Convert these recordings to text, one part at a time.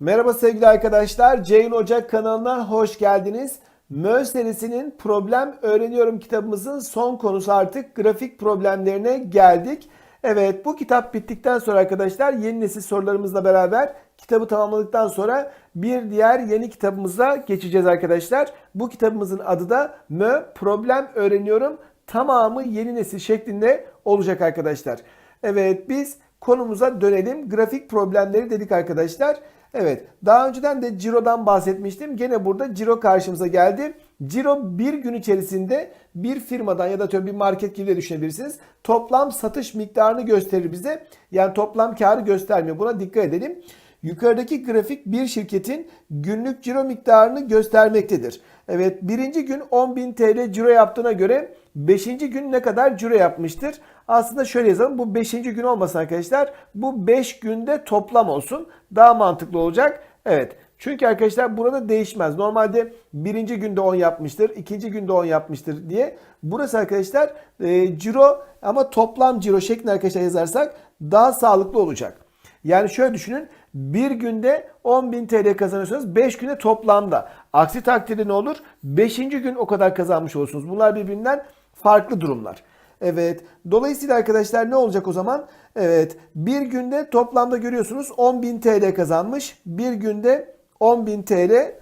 Merhaba sevgili arkadaşlar. Ceyhun Ocak kanalına hoş geldiniz. MÖ serisinin Problem Öğreniyorum kitabımızın son konusu artık grafik problemlerine geldik. Evet bu kitap bittikten sonra arkadaşlar yeni nesil sorularımızla beraber kitabı tamamladıktan sonra bir diğer yeni kitabımıza geçeceğiz arkadaşlar. Bu kitabımızın adı da MÖ Problem Öğreniyorum tamamı yeni nesil şeklinde olacak arkadaşlar. Evet biz konumuza dönelim. Grafik problemleri dedik arkadaşlar. Evet daha önceden de Ciro'dan bahsetmiştim. Gene burada Ciro karşımıza geldi. Ciro bir gün içerisinde bir firmadan ya da atıyorum bir market gibi de düşünebilirsiniz. Toplam satış miktarını gösterir bize. Yani toplam karı göstermiyor. Buna dikkat edelim. Yukarıdaki grafik bir şirketin günlük ciro miktarını göstermektedir. Evet birinci gün 10.000 TL ciro yaptığına göre 5. gün ne kadar ciro yapmıştır? Aslında şöyle yazalım bu 5. gün olmasın arkadaşlar. Bu 5 günde toplam olsun. Daha mantıklı olacak. Evet çünkü arkadaşlar burada değişmez. Normalde birinci günde 10 yapmıştır, ikinci günde 10 yapmıştır diye. Burası arkadaşlar e, ciro ama toplam ciro şeklinde arkadaşlar yazarsak daha sağlıklı olacak. Yani şöyle düşünün. Bir günde 10.000 TL kazanıyorsunuz. 5 günde toplamda. Aksi takdirde ne olur? 5. gün o kadar kazanmış olursunuz. Bunlar birbirinden farklı durumlar. Evet. Dolayısıyla arkadaşlar ne olacak o zaman? Evet. Bir günde toplamda görüyorsunuz 10.000 TL kazanmış. Bir günde 10.000 TL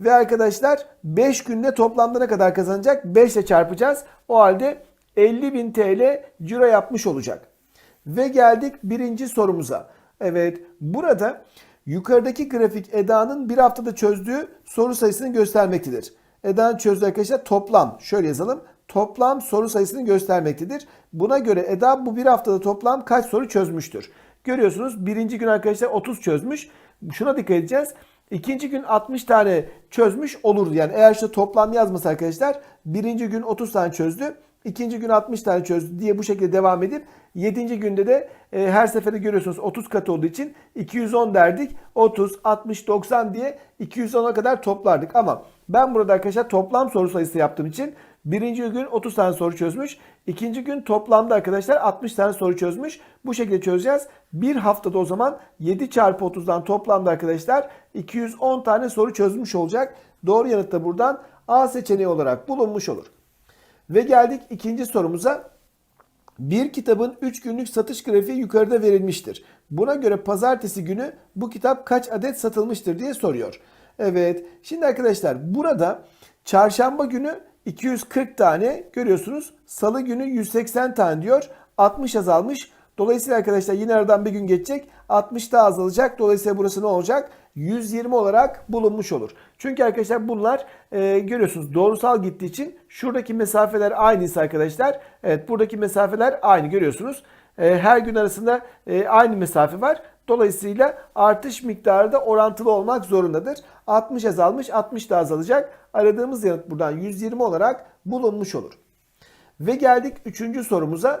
ve arkadaşlar 5 günde toplamda ne kadar kazanacak? 5 ile çarpacağız. O halde 50.000 TL ciro yapmış olacak. Ve geldik birinci sorumuza. Evet burada yukarıdaki grafik Eda'nın bir haftada çözdüğü soru sayısını göstermektedir. Eda'nın çözdüğü arkadaşlar toplam şöyle yazalım. Toplam soru sayısını göstermektedir. Buna göre Eda bu bir haftada toplam kaç soru çözmüştür? Görüyorsunuz birinci gün arkadaşlar 30 çözmüş. Şuna dikkat edeceğiz. İkinci gün 60 tane çözmüş olurdu. Yani eğer işte toplam yazmasa arkadaşlar birinci gün 30 tane çözdü. ikinci gün 60 tane çözdü diye bu şekilde devam edip 7. günde de e, her seferde görüyorsunuz 30 kat olduğu için 210 derdik. 30, 60, 90 diye 210'a kadar toplardık. Ama ben burada arkadaşlar toplam soru sayısı yaptığım için birinci gün 30 tane soru çözmüş. ikinci gün toplamda arkadaşlar 60 tane soru çözmüş. Bu şekilde çözeceğiz. Bir haftada o zaman 7 çarpı 30'dan toplamda arkadaşlar 210 tane soru çözmüş olacak. Doğru yanıt da buradan A seçeneği olarak bulunmuş olur. Ve geldik ikinci sorumuza. Bir kitabın 3 günlük satış grafiği yukarıda verilmiştir. Buna göre pazartesi günü bu kitap kaç adet satılmıştır diye soruyor. Evet. Şimdi arkadaşlar burada çarşamba günü 240 tane görüyorsunuz. Salı günü 180 tane diyor. 60 azalmış. Dolayısıyla arkadaşlar yine aradan bir gün geçecek. 60 daha azalacak. Dolayısıyla burası ne olacak? 120 olarak bulunmuş olur. Çünkü arkadaşlar bunlar e, görüyorsunuz doğrusal gittiği için şuradaki mesafeler aynıysa arkadaşlar. Evet buradaki mesafeler aynı görüyorsunuz. E, her gün arasında e, aynı mesafe var. Dolayısıyla artış miktarı da orantılı olmak zorundadır. 60 azalmış 60 da azalacak. Aradığımız yanıt buradan 120 olarak bulunmuş olur. Ve geldik 3. sorumuza.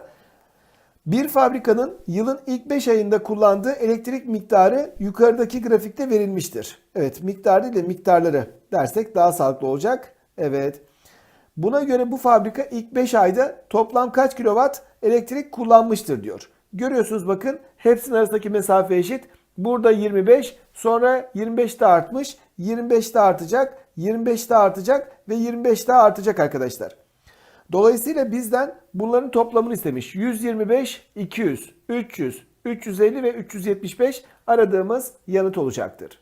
Bir fabrikanın yılın ilk 5 ayında kullandığı elektrik miktarı yukarıdaki grafikte verilmiştir. Evet miktar değil de miktarları dersek daha sağlıklı olacak. Evet. Buna göre bu fabrika ilk 5 ayda toplam kaç kilowatt elektrik kullanmıştır diyor. Görüyorsunuz bakın hepsinin arasındaki mesafe eşit. Burada 25 sonra 25 de artmış 25 de artacak 25 de artacak ve 25 daha artacak arkadaşlar. Dolayısıyla bizden bunların toplamını istemiş. 125, 200, 300, 350 ve 375 aradığımız yanıt olacaktır.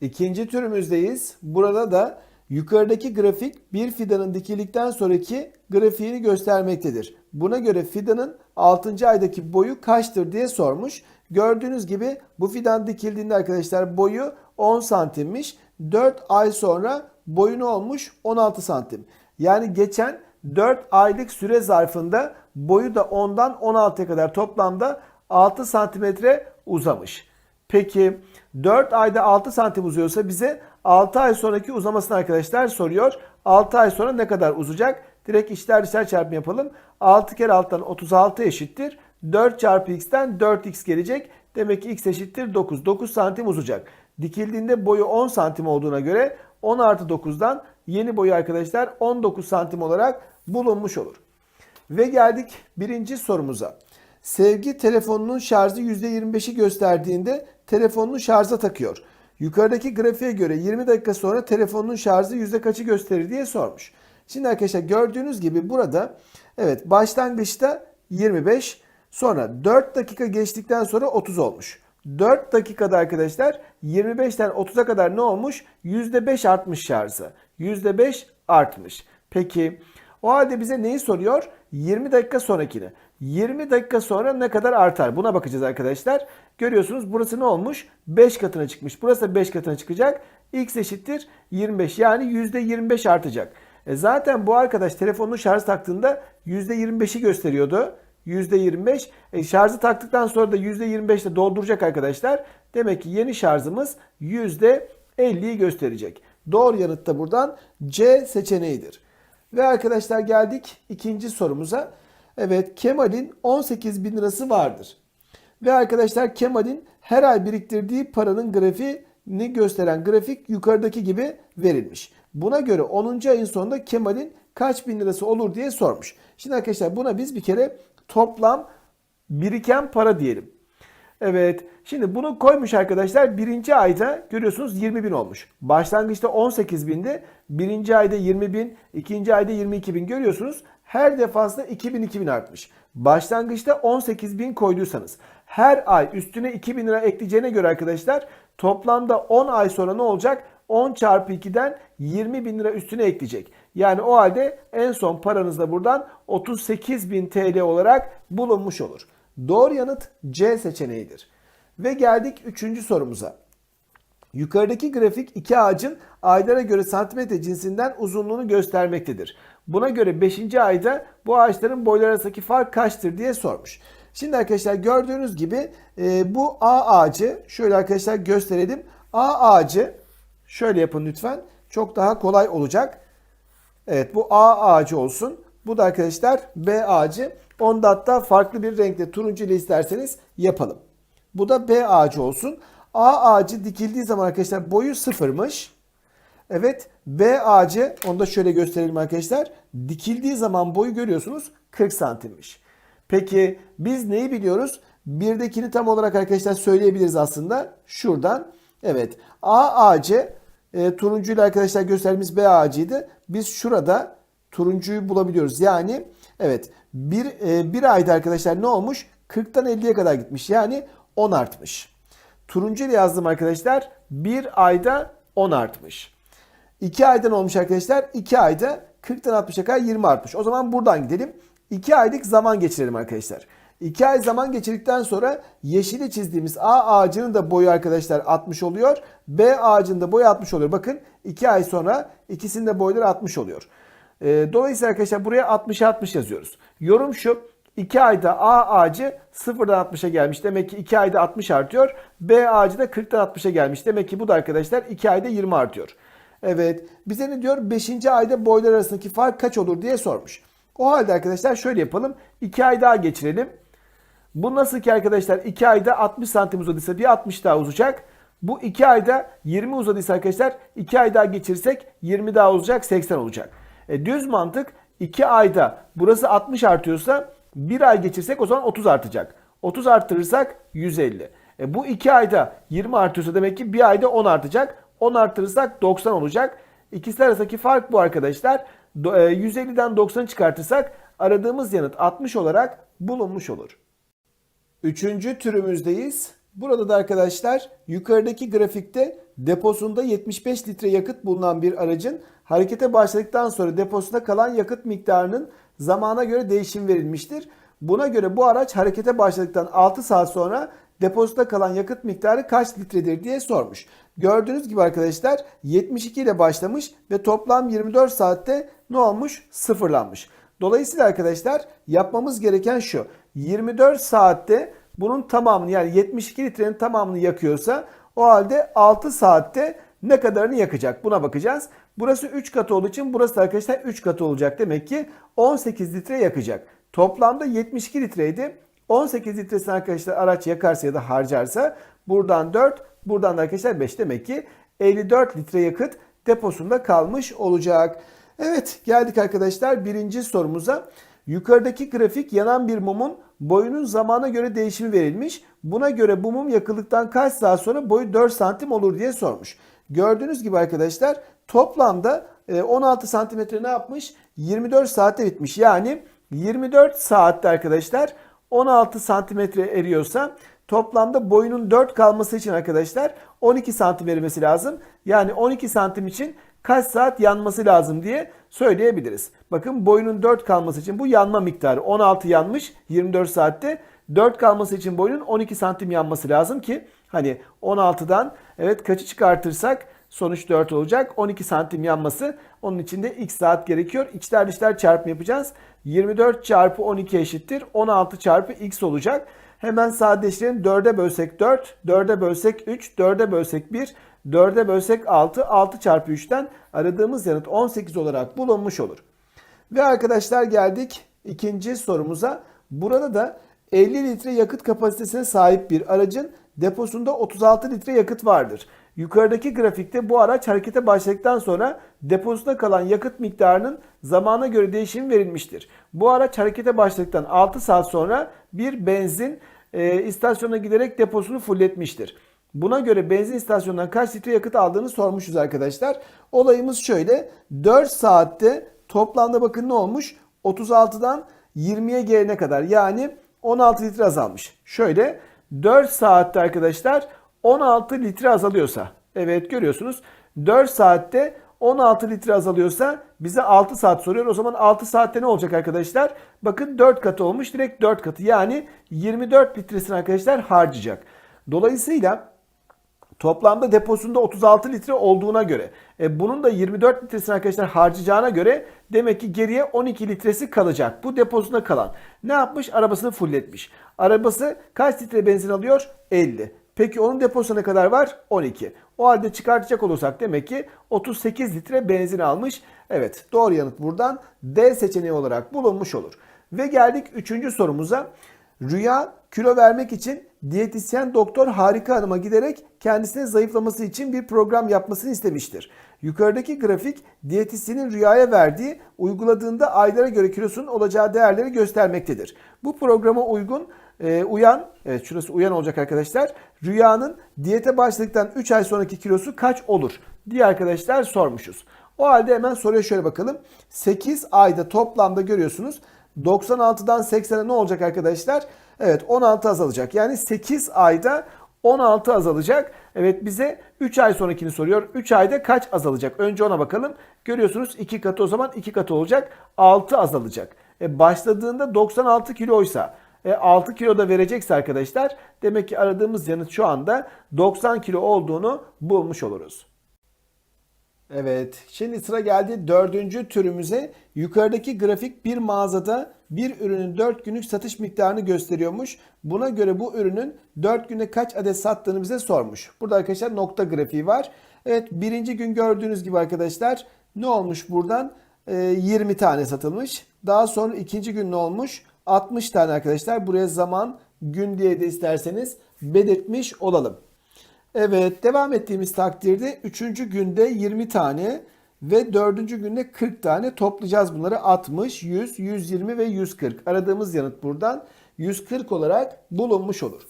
İkinci türümüzdeyiz. Burada da yukarıdaki grafik bir fidanın dikildikten sonraki grafiğini göstermektedir. Buna göre fidanın 6. aydaki boyu kaçtır diye sormuş. Gördüğünüz gibi bu fidan dikildiğinde arkadaşlar boyu 10 santimmiş. 4 ay sonra boyu olmuş? 16 santim. Yani geçen 4 aylık süre zarfında boyu da 10'dan 16'ya kadar toplamda 6 santimetre uzamış. Peki 4 ayda 6 santim uzuyorsa bize 6 ay sonraki uzamasını arkadaşlar soruyor. 6 ay sonra ne kadar uzayacak? Direkt içler dışlar çarpımı yapalım. 6 kere 6'dan 36 eşittir. 4 çarpı x'ten 4x gelecek. Demek ki x eşittir 9. 9 santim uzayacak. Dikildiğinde boyu 10 santim olduğuna göre 10 artı 9'dan yeni boyu arkadaşlar 19 santim olarak bulunmuş olur. Ve geldik birinci sorumuza. Sevgi telefonunun şarjı %25'i gösterdiğinde telefonunu şarja takıyor. Yukarıdaki grafiğe göre 20 dakika sonra telefonun şarjı yüzde kaçı gösterir diye sormuş. Şimdi arkadaşlar gördüğünüz gibi burada evet başlangıçta 25 sonra 4 dakika geçtikten sonra 30 olmuş. 4 dakikada arkadaşlar 25'ten 30'a kadar ne olmuş? %5 artmış şarjı. %5 artmış. Peki o halde bize neyi soruyor? 20 dakika sonrakini. 20 dakika sonra ne kadar artar? Buna bakacağız arkadaşlar. Görüyorsunuz burası ne olmuş? 5 katına çıkmış. Burası da 5 katına çıkacak. X eşittir 25 yani %25 artacak. E zaten bu arkadaş telefonunu şarj taktığında %25'i gösteriyordu. %25. E şarjı taktıktan sonra da %25 ile dolduracak arkadaşlar. Demek ki yeni şarjımız %50'yi gösterecek. Doğru yanıt da buradan C seçeneğidir. Ve arkadaşlar geldik ikinci sorumuza. Evet Kemal'in 18 bin lirası vardır. Ve arkadaşlar Kemal'in her ay biriktirdiği paranın grafiğini gösteren grafik yukarıdaki gibi verilmiş. Buna göre 10. ayın sonunda Kemal'in kaç bin lirası olur diye sormuş. Şimdi arkadaşlar buna biz bir kere toplam biriken para diyelim. Evet. Şimdi bunu koymuş arkadaşlar. Birinci ayda görüyorsunuz 20 bin olmuş. Başlangıçta 18 bindi. Birinci ayda 20 bin. ikinci ayda 22 bin görüyorsunuz. Her defasında 2000 2000 artmış. Başlangıçta 18 bin koyduysanız her ay üstüne 2000 lira ekleyeceğine göre arkadaşlar toplamda 10 ay sonra ne olacak? 10 çarpı 2'den 20 bin lira üstüne ekleyecek. Yani o halde en son paranız da buradan 38 bin TL olarak bulunmuş olur. Doğru yanıt C seçeneğidir. Ve geldik 3. sorumuza. Yukarıdaki grafik iki ağacın aylara göre santimetre cinsinden uzunluğunu göstermektedir. Buna göre 5. ayda bu ağaçların boyları arasındaki fark kaçtır diye sormuş. Şimdi arkadaşlar gördüğünüz gibi e, bu A ağacı şöyle arkadaşlar gösterelim. A ağacı şöyle yapın lütfen. Çok daha kolay olacak. Evet bu A ağacı olsun. Bu da arkadaşlar B ağacı. Onda hatta farklı bir renkte turuncu ile isterseniz yapalım. Bu da B ağacı olsun. A ağacı dikildiği zaman arkadaşlar boyu sıfırmış. Evet B ağacı onu da şöyle gösterelim arkadaşlar. Dikildiği zaman boyu görüyorsunuz 40 santimmiş. Peki biz neyi biliyoruz? Birdekini tam olarak arkadaşlar söyleyebiliriz aslında. Şuradan. Evet A ağacı e, turuncuyla arkadaşlar gösterdiğimiz B ağacıydı. Biz şurada turuncuyu bulabiliyoruz. Yani evet bir, e, bir ayda arkadaşlar ne olmuş? 40'tan 50'ye kadar gitmiş. Yani 10 artmış. Turuncu ile yazdım arkadaşlar. Bir ayda 10 artmış. 2 ayda ne olmuş arkadaşlar? 2 ayda 40'tan 60'a kadar 20 artmış. O zaman buradan gidelim. 2 aylık zaman geçirelim arkadaşlar. 2 ay zaman geçirdikten sonra yeşili çizdiğimiz A ağacının da boyu arkadaşlar 60 oluyor. B ağacının da boyu 60 oluyor. Bakın 2 ay sonra ikisinin de boyları 60 oluyor. Ee, dolayısıyla arkadaşlar buraya 60'a 60 yazıyoruz. Yorum şu. 2 ayda A ağacı 0'dan 60'a gelmiş. Demek ki 2 ayda 60 artıyor. B ağacı da 40'tan 60'a gelmiş. Demek ki bu da arkadaşlar 2 ayda 20 artıyor. Evet. Bize ne diyor? 5. ayda boylar arasındaki fark kaç olur diye sormuş. O halde arkadaşlar şöyle yapalım. 2 ay daha geçirelim. Bu nasıl ki arkadaşlar 2 ayda 60 santim uzadıysa bir 60 daha uzayacak. Bu 2 ayda 20 uzadıysa arkadaşlar 2 ay daha geçirsek 20 daha uzayacak 80 olacak. E, düz mantık 2 ayda burası 60 artıyorsa 1 ay geçirsek o zaman 30 artacak. 30 arttırırsak 150. E, bu 2 ayda 20 artıyorsa demek ki 1 ayda 10 artacak. 10 arttırırsak 90 olacak. İkisi arasındaki fark bu arkadaşlar. 150'den 90'ı çıkartırsak aradığımız yanıt 60 olarak bulunmuş olur. Üçüncü türümüzdeyiz. Burada da arkadaşlar yukarıdaki grafikte deposunda 75 litre yakıt bulunan bir aracın harekete başladıktan sonra deposunda kalan yakıt miktarının zamana göre değişim verilmiştir. Buna göre bu araç harekete başladıktan 6 saat sonra deposunda kalan yakıt miktarı kaç litredir diye sormuş. Gördüğünüz gibi arkadaşlar 72 ile başlamış ve toplam 24 saatte ne olmuş? Sıfırlanmış. Dolayısıyla arkadaşlar yapmamız gereken şu. 24 saatte bunun tamamını yani 72 litrenin tamamını yakıyorsa o halde 6 saatte ne kadarını yakacak buna bakacağız. Burası 3 katı olduğu için burası da arkadaşlar 3 katı olacak. Demek ki 18 litre yakacak. Toplamda 72 litreydi. 18 litresini arkadaşlar araç yakarsa ya da harcarsa buradan 4 buradan da arkadaşlar 5 demek ki 54 litre yakıt deposunda kalmış olacak. Evet geldik arkadaşlar birinci sorumuza. Yukarıdaki grafik yanan bir mumun boyunun zamana göre değişimi verilmiş. Buna göre bu mum yakıldıktan kaç saat sonra boyu 4 santim olur diye sormuş. Gördüğünüz gibi arkadaşlar toplamda e, 16 santimetre ne yapmış? 24 saatte bitmiş. Yani 24 saatte arkadaşlar 16 santimetre eriyorsa toplamda boyunun 4 kalması için arkadaşlar 12 santim erimesi lazım. Yani 12 santim için kaç saat yanması lazım diye söyleyebiliriz. Bakın boyunun 4 kalması için bu yanma miktarı 16 yanmış 24 saatte. 4 kalması için boyunun 12 santim yanması lazım ki hani 16'dan evet kaçı çıkartırsak sonuç 4 olacak. 12 santim yanması onun için de x saat gerekiyor. İçler dışlar çarpımı yapacağız. 24 çarpı 12 eşittir. 16 çarpı x olacak. Hemen sadeleştirelim. 4'e bölsek 4, 4'e bölsek 3, 4'e bölsek 1, 4'e bölsek 6, 6 çarpı 3'ten aradığımız yanıt 18 olarak bulunmuş olur. Ve arkadaşlar geldik ikinci sorumuza. Burada da 50 litre yakıt kapasitesine sahip bir aracın deposunda 36 litre yakıt vardır. Yukarıdaki grafikte bu araç harekete başladıktan sonra deposunda kalan yakıt miktarının zamana göre değişimi verilmiştir. Bu araç harekete başladıktan 6 saat sonra bir benzin e, istasyonuna giderek deposunu fulletmiştir. Buna göre benzin istasyonundan kaç litre yakıt aldığını sormuşuz arkadaşlar. Olayımız şöyle 4 saatte toplamda bakın ne olmuş 36'dan 20'ye gelene kadar yani 16 litre azalmış. Şöyle 4 saatte arkadaşlar 16 litre azalıyorsa evet görüyorsunuz 4 saatte 16 litre azalıyorsa bize 6 saat soruyor. O zaman 6 saatte ne olacak arkadaşlar? Bakın 4 katı olmuş. Direkt 4 katı. Yani 24 litresini arkadaşlar harcayacak. Dolayısıyla toplamda deposunda 36 litre olduğuna göre e, bunun da 24 litresini arkadaşlar harcayacağına göre demek ki geriye 12 litresi kalacak. Bu deposunda kalan. Ne yapmış? Arabasını fulletmiş. Arabası kaç litre benzin alıyor? 50. Peki onun deposu ne kadar var? 12. O halde çıkartacak olursak demek ki 38 litre benzin almış. Evet doğru yanıt buradan D seçeneği olarak bulunmuş olur. Ve geldik 3. sorumuza. Rüya kilo vermek için diyetisyen doktor Harika Hanım'a giderek kendisine zayıflaması için bir program yapmasını istemiştir. Yukarıdaki grafik diyetisyenin rüyaya verdiği uyguladığında aylara göre kilosunun olacağı değerleri göstermektedir. Bu programa uygun e, uyan, evet şurası uyan olacak arkadaşlar. Rüyanın diyete başladıktan 3 ay sonraki kilosu kaç olur diye arkadaşlar sormuşuz. O halde hemen soruya şöyle bakalım. 8 ayda toplamda görüyorsunuz 96'dan 80'e ne olacak arkadaşlar? Evet 16 azalacak. Yani 8 ayda 16 azalacak. Evet bize 3 ay sonrakini soruyor. 3 ayda kaç azalacak? Önce ona bakalım. Görüyorsunuz 2 katı o zaman 2 katı olacak. 6 azalacak. E başladığında 96 kiloysa e 6 kilo da verecekse arkadaşlar demek ki aradığımız yanıt şu anda 90 kilo olduğunu bulmuş oluruz. Evet, şimdi sıra geldi dördüncü türümüze. Yukarıdaki grafik bir mağazada bir ürünün 4 günlük satış miktarını gösteriyormuş. Buna göre bu ürünün 4 günde kaç adet sattığını bize sormuş. Burada arkadaşlar nokta grafiği var. Evet, birinci gün gördüğünüz gibi arkadaşlar ne olmuş buradan? Ee, 20 tane satılmış. Daha sonra ikinci gün ne olmuş? 60 tane arkadaşlar. Buraya zaman, gün diye de isterseniz belirtmiş olalım. Evet devam ettiğimiz takdirde 3. günde 20 tane ve 4. günde 40 tane toplayacağız bunları 60, 100, 120 ve 140. Aradığımız yanıt buradan 140 olarak bulunmuş olur.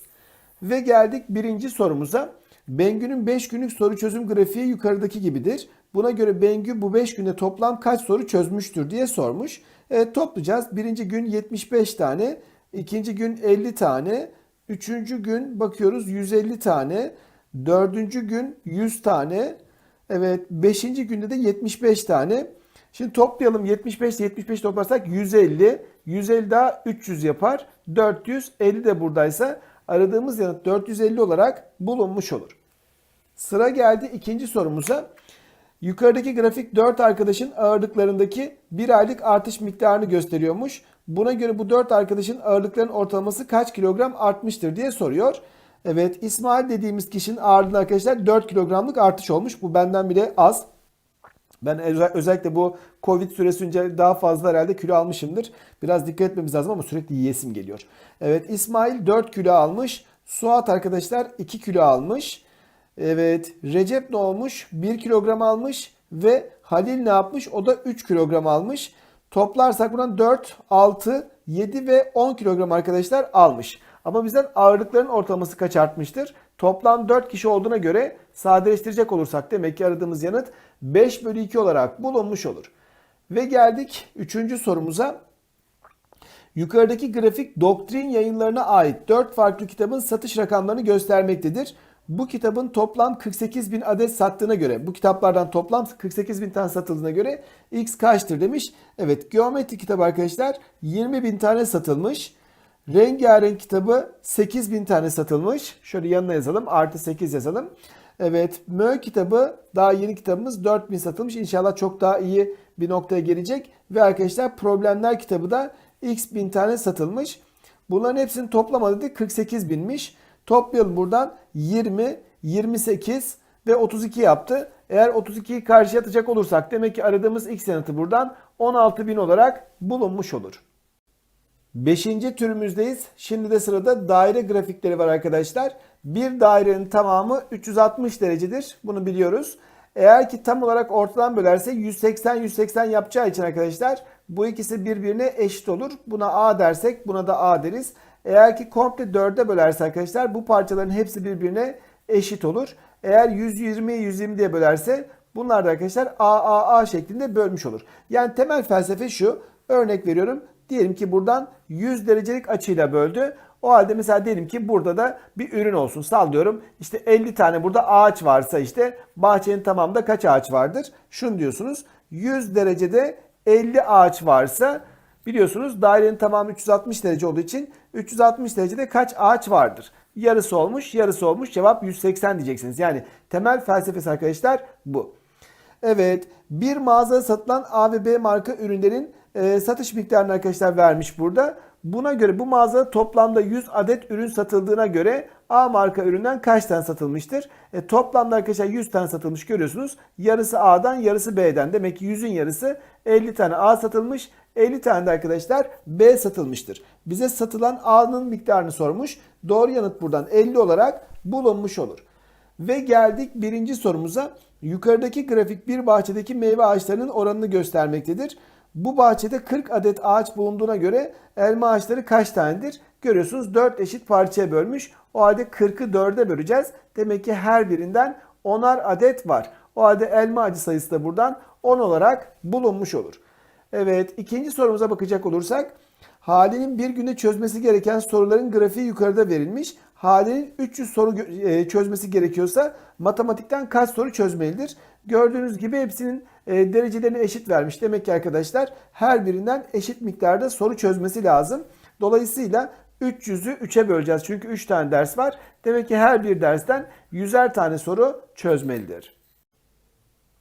Ve geldik birinci sorumuza. Bengü'nün 5 günlük soru çözüm grafiği yukarıdaki gibidir. Buna göre Bengü bu 5 günde toplam kaç soru çözmüştür diye sormuş. Evet toplayacağız. Birinci gün 75 tane, ikinci gün 50 tane, üçüncü gün bakıyoruz 150 tane, Dördüncü gün 100 tane. Evet. Beşinci günde de 75 tane. Şimdi toplayalım. 75 75 toplarsak 150. 150 daha 300 yapar. 450 de buradaysa aradığımız yanıt 450 olarak bulunmuş olur. Sıra geldi ikinci sorumuza. Yukarıdaki grafik 4 arkadaşın ağırlıklarındaki bir aylık artış miktarını gösteriyormuş. Buna göre bu 4 arkadaşın ağırlıklarının ortalaması kaç kilogram artmıştır diye soruyor. Evet İsmail dediğimiz kişinin ağırlığında arkadaşlar 4 kilogramlık artış olmuş. Bu benden bile az. Ben özellikle bu Covid süresince daha fazla herhalde kilo almışımdır. Biraz dikkat etmemiz lazım ama sürekli yiyesim geliyor. Evet İsmail 4 kilo almış. Suat arkadaşlar 2 kilo almış. Evet Recep ne olmuş? 1 kilogram almış ve Halil ne yapmış? O da 3 kilogram almış. Toplarsak buradan 4, 6, 7 ve 10 kilogram arkadaşlar almış. Ama bizden ağırlıkların ortalaması kaç artmıştır? Toplam 4 kişi olduğuna göre sadeleştirecek olursak demek ki aradığımız yanıt 5 bölü 2 olarak bulunmuş olur. Ve geldik 3. sorumuza. Yukarıdaki grafik doktrin yayınlarına ait 4 farklı kitabın satış rakamlarını göstermektedir. Bu kitabın toplam 48 bin adet sattığına göre, bu kitaplardan toplam 48 bin tane satıldığına göre x kaçtır demiş. Evet geometri kitabı arkadaşlar 20 bin tane satılmış. Rengarenk kitabı 8 bin tane satılmış. Şöyle yanına yazalım artı 8 yazalım. Evet Mö kitabı daha yeni kitabımız 4000 satılmış. İnşallah çok daha iyi bir noktaya gelecek. Ve arkadaşlar problemler kitabı da x bin tane satılmış. Bunların hepsini toplamadı 48 binmiş. Toplayalım buradan 20, 28 ve 32 yaptı. Eğer 32'yi karşıya atacak olursak demek ki aradığımız x yanıtı buradan 16.000 olarak bulunmuş olur. Beşinci türümüzdeyiz. Şimdi de sırada daire grafikleri var arkadaşlar. Bir dairenin tamamı 360 derecedir. Bunu biliyoruz. Eğer ki tam olarak ortadan bölerse 180-180 yapacağı için arkadaşlar bu ikisi birbirine eşit olur. Buna A dersek buna da A deriz. Eğer ki komple 4'e bölerse arkadaşlar bu parçaların hepsi birbirine eşit olur. Eğer 120 120 diye bölerse bunlar da arkadaşlar A A A şeklinde bölmüş olur. Yani temel felsefe şu. Örnek veriyorum. Diyelim ki buradan 100 derecelik açıyla böldü. O halde mesela diyelim ki burada da bir ürün olsun. Sallıyorum işte 50 tane burada ağaç varsa işte bahçenin tamamında kaç ağaç vardır? Şunu diyorsunuz. 100 derecede 50 ağaç varsa biliyorsunuz dairenin tamamı 360 derece olduğu için 360 derecede kaç ağaç vardır? Yarısı olmuş, yarısı olmuş. Cevap 180 diyeceksiniz. Yani temel felsefesi arkadaşlar bu. Evet, bir mağazada satılan A ve B marka ürünlerin e, satış miktarını arkadaşlar vermiş burada. Buna göre bu mağazada toplamda 100 adet ürün satıldığına göre A marka üründen kaç tane satılmıştır? E, toplamda arkadaşlar 100 tane satılmış görüyorsunuz. Yarısı A'dan yarısı B'den. Demek ki 100'ün yarısı 50 tane A satılmış. 50 tane de arkadaşlar B satılmıştır. Bize satılan A'nın miktarını sormuş. Doğru yanıt buradan 50 olarak bulunmuş olur. Ve geldik birinci sorumuza. Yukarıdaki grafik bir bahçedeki meyve ağaçlarının oranını göstermektedir. Bu bahçede 40 adet ağaç bulunduğuna göre elma ağaçları kaç tanedir? Görüyorsunuz 4 eşit parçaya bölmüş. O halde 40'ı 4'e böleceğiz. Demek ki her birinden 10'ar adet var. O halde elma ağacı sayısı da buradan 10 olarak bulunmuş olur. Evet ikinci sorumuza bakacak olursak Hali'nin bir günde çözmesi gereken soruların grafiği yukarıda verilmiş. Hali'nin 300 soru e, çözmesi gerekiyorsa matematikten kaç soru çözmelidir? Gördüğünüz gibi hepsinin e, derecelerini eşit vermiş. Demek ki arkadaşlar her birinden eşit miktarda soru çözmesi lazım. Dolayısıyla 300'ü 3'e böleceğiz. Çünkü 3 tane ders var. Demek ki her bir dersten 100'er tane soru çözmelidir.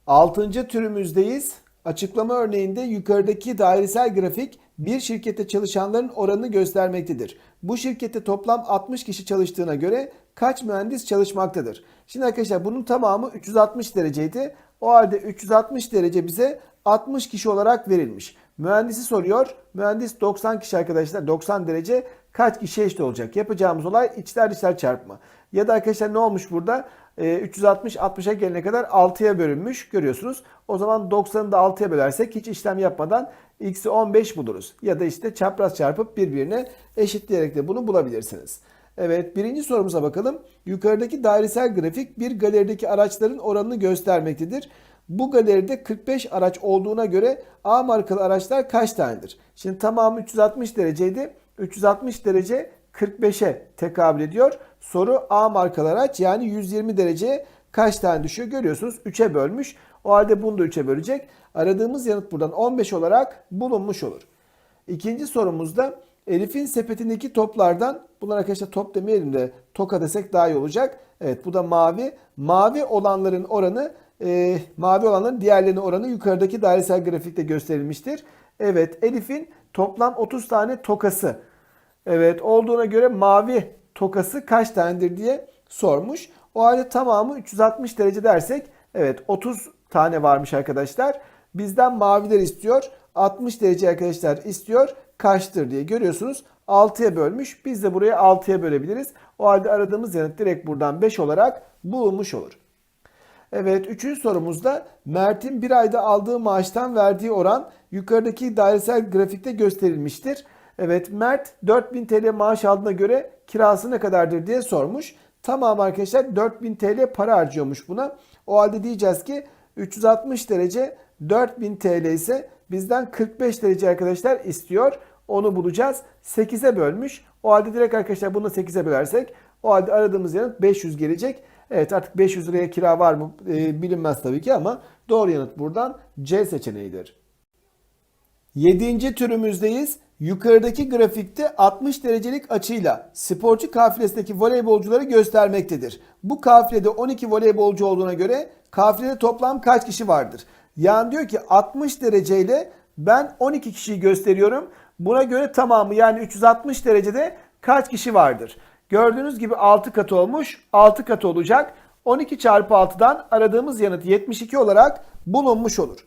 Altıncı türümüzdeyiz. Açıklama örneğinde yukarıdaki dairesel grafik bir şirkette çalışanların oranını göstermektedir. Bu şirkette toplam 60 kişi çalıştığına göre kaç mühendis çalışmaktadır? Şimdi arkadaşlar bunun tamamı 360 dereceydi. O halde 360 derece bize 60 kişi olarak verilmiş. Mühendisi soruyor. Mühendis 90 kişi arkadaşlar 90 derece kaç kişi eşit olacak? Yapacağımız olay içler dışlar çarpma. Ya da arkadaşlar ne olmuş burada? 360 60'a gelene kadar 6'ya bölünmüş görüyorsunuz. O zaman 90'ı da 6'ya bölersek hiç işlem yapmadan x'i 15 buluruz. Ya da işte çapraz çarpıp birbirine eşitleyerek de bunu bulabilirsiniz. Evet birinci sorumuza bakalım. Yukarıdaki dairesel grafik bir galerideki araçların oranını göstermektedir. Bu galeride 45 araç olduğuna göre A markalı araçlar kaç tanedir? Şimdi tamamı 360 dereceydi. 360 derece 45'e tekabül ediyor. Soru A markalı araç yani 120 derece kaç tane düşüyor görüyorsunuz. 3'e bölmüş. O halde bunu da 3'e bölecek. Aradığımız yanıt buradan 15 olarak bulunmuş olur. İkinci sorumuzda Elif'in sepetindeki toplardan bunlar arkadaşlar top demeyelim de toka desek daha iyi olacak. Evet bu da mavi. Mavi olanların oranı e, mavi olanların diğerlerinin oranı yukarıdaki dairesel grafikte gösterilmiştir. Evet Elif'in toplam 30 tane tokası. Evet olduğuna göre mavi tokası kaç tanedir diye sormuş. O halde tamamı 360 derece dersek evet 30 tane varmış arkadaşlar. Bizden maviler istiyor. 60 derece arkadaşlar istiyor. Kaçtır diye görüyorsunuz. 6'ya bölmüş. Biz de buraya 6'ya bölebiliriz. O halde aradığımız yanıt direkt buradan 5 olarak bulunmuş olur. Evet üçüncü sorumuzda Mert'in bir ayda aldığı maaştan verdiği oran yukarıdaki dairesel grafikte gösterilmiştir. Evet Mert 4000 TL maaş aldığına göre kirası ne kadardır diye sormuş. Tamam arkadaşlar 4000 TL para harcıyormuş buna. O halde diyeceğiz ki 360 derece 4000 TL ise bizden 45 derece arkadaşlar istiyor. Onu bulacağız. 8'e bölmüş. O halde direkt arkadaşlar bunu 8'e bölersek o halde aradığımız yanıt 500 gelecek. Evet artık 500 liraya kira var mı e, bilinmez tabii ki ama doğru yanıt buradan C seçeneğidir. Yedinci türümüzdeyiz. Yukarıdaki grafikte 60 derecelik açıyla sporcu kafilesindeki voleybolcuları göstermektedir. Bu kafilede 12 voleybolcu olduğuna göre kafilede toplam kaç kişi vardır? Yani diyor ki 60 dereceyle ben 12 kişiyi gösteriyorum. Buna göre tamamı yani 360 derecede kaç kişi vardır? Gördüğünüz gibi 6 katı olmuş. 6 katı olacak. 12 çarpı 6'dan aradığımız yanıt 72 olarak bulunmuş olur.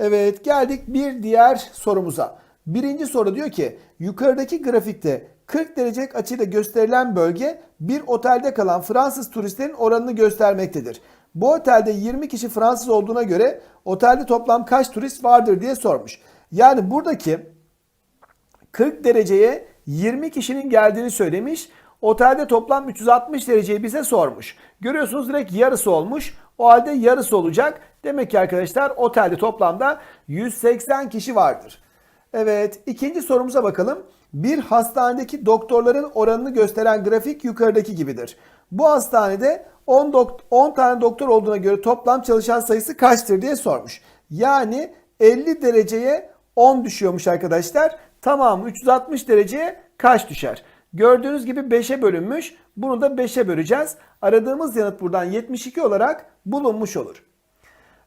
Evet geldik bir diğer sorumuza. Birinci soru diyor ki yukarıdaki grafikte 40 derecelik açıyla gösterilen bölge bir otelde kalan Fransız turistlerin oranını göstermektedir. Bu otelde 20 kişi Fransız olduğuna göre otelde toplam kaç turist vardır diye sormuş. Yani buradaki 40 dereceye 20 kişinin geldiğini söylemiş. Otelde toplam 360 dereceyi bize sormuş. Görüyorsunuz direkt yarısı olmuş. O halde yarısı olacak. Demek ki arkadaşlar otelde toplamda 180 kişi vardır. Evet ikinci sorumuza bakalım. Bir hastanedeki doktorların oranını gösteren grafik yukarıdaki gibidir. Bu hastanede 10, dok- 10 tane doktor olduğuna göre toplam çalışan sayısı kaçtır diye sormuş. Yani 50 dereceye 10 düşüyormuş arkadaşlar. Tamamı 360 dereceye kaç düşer? Gördüğünüz gibi 5'e bölünmüş. Bunu da 5'e böleceğiz. Aradığımız yanıt buradan 72 olarak bulunmuş olur.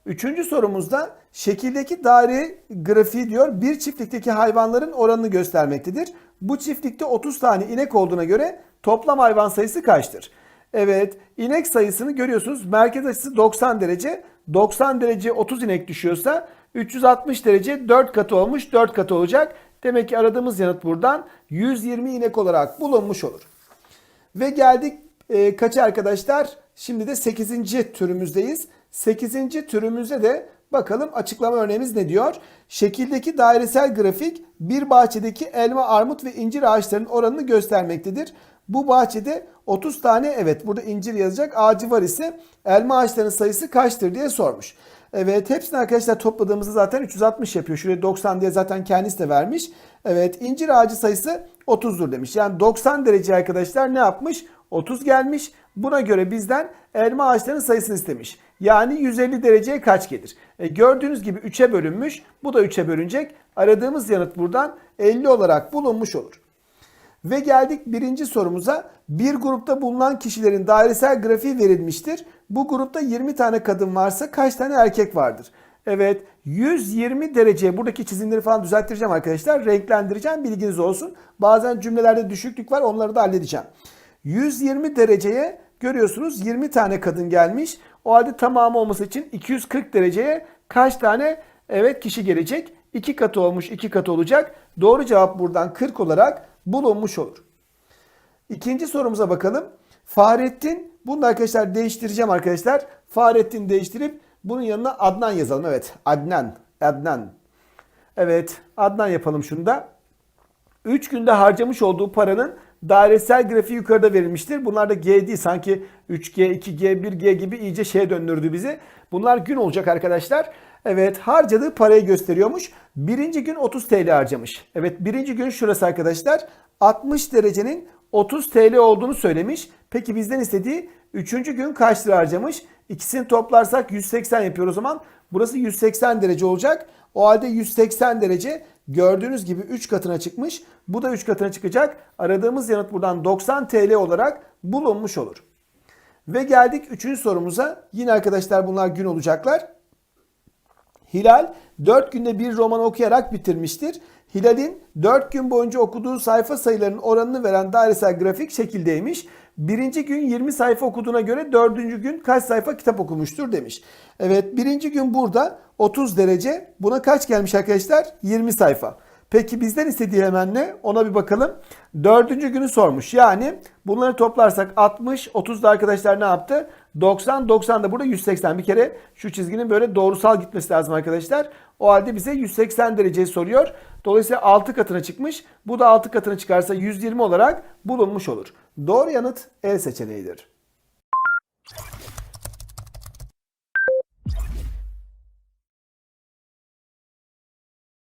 Üçüncü sorumuzda şekildeki daire grafiği diyor bir çiftlikteki hayvanların oranını göstermektedir. Bu çiftlikte 30 tane inek olduğuna göre toplam hayvan sayısı kaçtır? Evet inek sayısını görüyorsunuz merkez açısı 90 derece. 90 derece 30 inek düşüyorsa 360 derece 4 katı olmuş 4 katı olacak. Demek ki aradığımız yanıt buradan 120 inek olarak bulunmuş olur. Ve geldik e, kaça arkadaşlar? Şimdi de 8. türümüzdeyiz. 8. türümüzde de bakalım açıklama örneğimiz ne diyor? Şekildeki dairesel grafik bir bahçedeki elma, armut ve incir ağaçlarının oranını göstermektedir. Bu bahçede 30 tane evet burada incir yazacak ağacı var ise elma ağaçlarının sayısı kaçtır diye sormuş. Evet hepsini arkadaşlar topladığımızda zaten 360 yapıyor. Şuraya 90 diye zaten kendisi de vermiş. Evet incir ağacı sayısı 30'dur demiş. Yani 90 derece arkadaşlar ne yapmış? 30 gelmiş. Buna göre bizden elma ağaçlarının sayısını istemiş. Yani 150 dereceye kaç gelir? E, gördüğünüz gibi 3'e bölünmüş. Bu da 3'e bölünecek. Aradığımız yanıt buradan 50 olarak bulunmuş olur. Ve geldik birinci sorumuza. Bir grupta bulunan kişilerin dairesel grafiği verilmiştir. Bu grupta 20 tane kadın varsa kaç tane erkek vardır? Evet 120 derece buradaki çizimleri falan düzelttireceğim arkadaşlar. Renklendireceğim bilginiz olsun. Bazen cümlelerde düşüklük var onları da halledeceğim. 120 dereceye görüyorsunuz 20 tane kadın gelmiş. O halde tamamı olması için 240 dereceye kaç tane evet kişi gelecek? 2 katı olmuş 2 katı olacak. Doğru cevap buradan 40 olarak bulunmuş olur. İkinci sorumuza bakalım. Fahrettin, bunu da arkadaşlar değiştireceğim arkadaşlar. Fahrettin değiştirip bunun yanına Adnan yazalım. Evet Adnan, Adnan. Evet Adnan yapalım şunu da. 3 günde harcamış olduğu paranın dairesel grafiği yukarıda verilmiştir. Bunlar da G değil sanki 3G, 2G, 1G gibi iyice şeye döndürdü bizi. Bunlar gün olacak arkadaşlar. Evet harcadığı parayı gösteriyormuş. Birinci gün 30 TL harcamış. Evet birinci gün şurası arkadaşlar. 60 derecenin 30 TL olduğunu söylemiş. Peki bizden istediği 3. gün kaç lira harcamış? İkisini toplarsak 180 yapıyor o zaman. Burası 180 derece olacak. O halde 180 derece gördüğünüz gibi 3 katına çıkmış. Bu da 3 katına çıkacak. Aradığımız yanıt buradan 90 TL olarak bulunmuş olur. Ve geldik 3. sorumuza. Yine arkadaşlar bunlar gün olacaklar. Hilal 4 günde bir roman okuyarak bitirmiştir. Hilal'in 4 gün boyunca okuduğu sayfa sayılarının oranını veren dairesel grafik şekildeymiş. Birinci gün 20 sayfa okuduğuna göre dördüncü gün kaç sayfa kitap okumuştur demiş. Evet birinci gün burada 30 derece. Buna kaç gelmiş arkadaşlar? 20 sayfa. Peki bizden istediği hemen ne? Ona bir bakalım. Dördüncü günü sormuş. Yani bunları toplarsak 60, 30 da arkadaşlar ne yaptı? 90, 90 da burada 180. Bir kere şu çizginin böyle doğrusal gitmesi lazım arkadaşlar. O halde bize 180 dereceyi soruyor. Dolayısıyla 6 katına çıkmış. Bu da 6 katına çıkarsa 120 olarak bulunmuş olur. Doğru yanıt E seçeneğidir.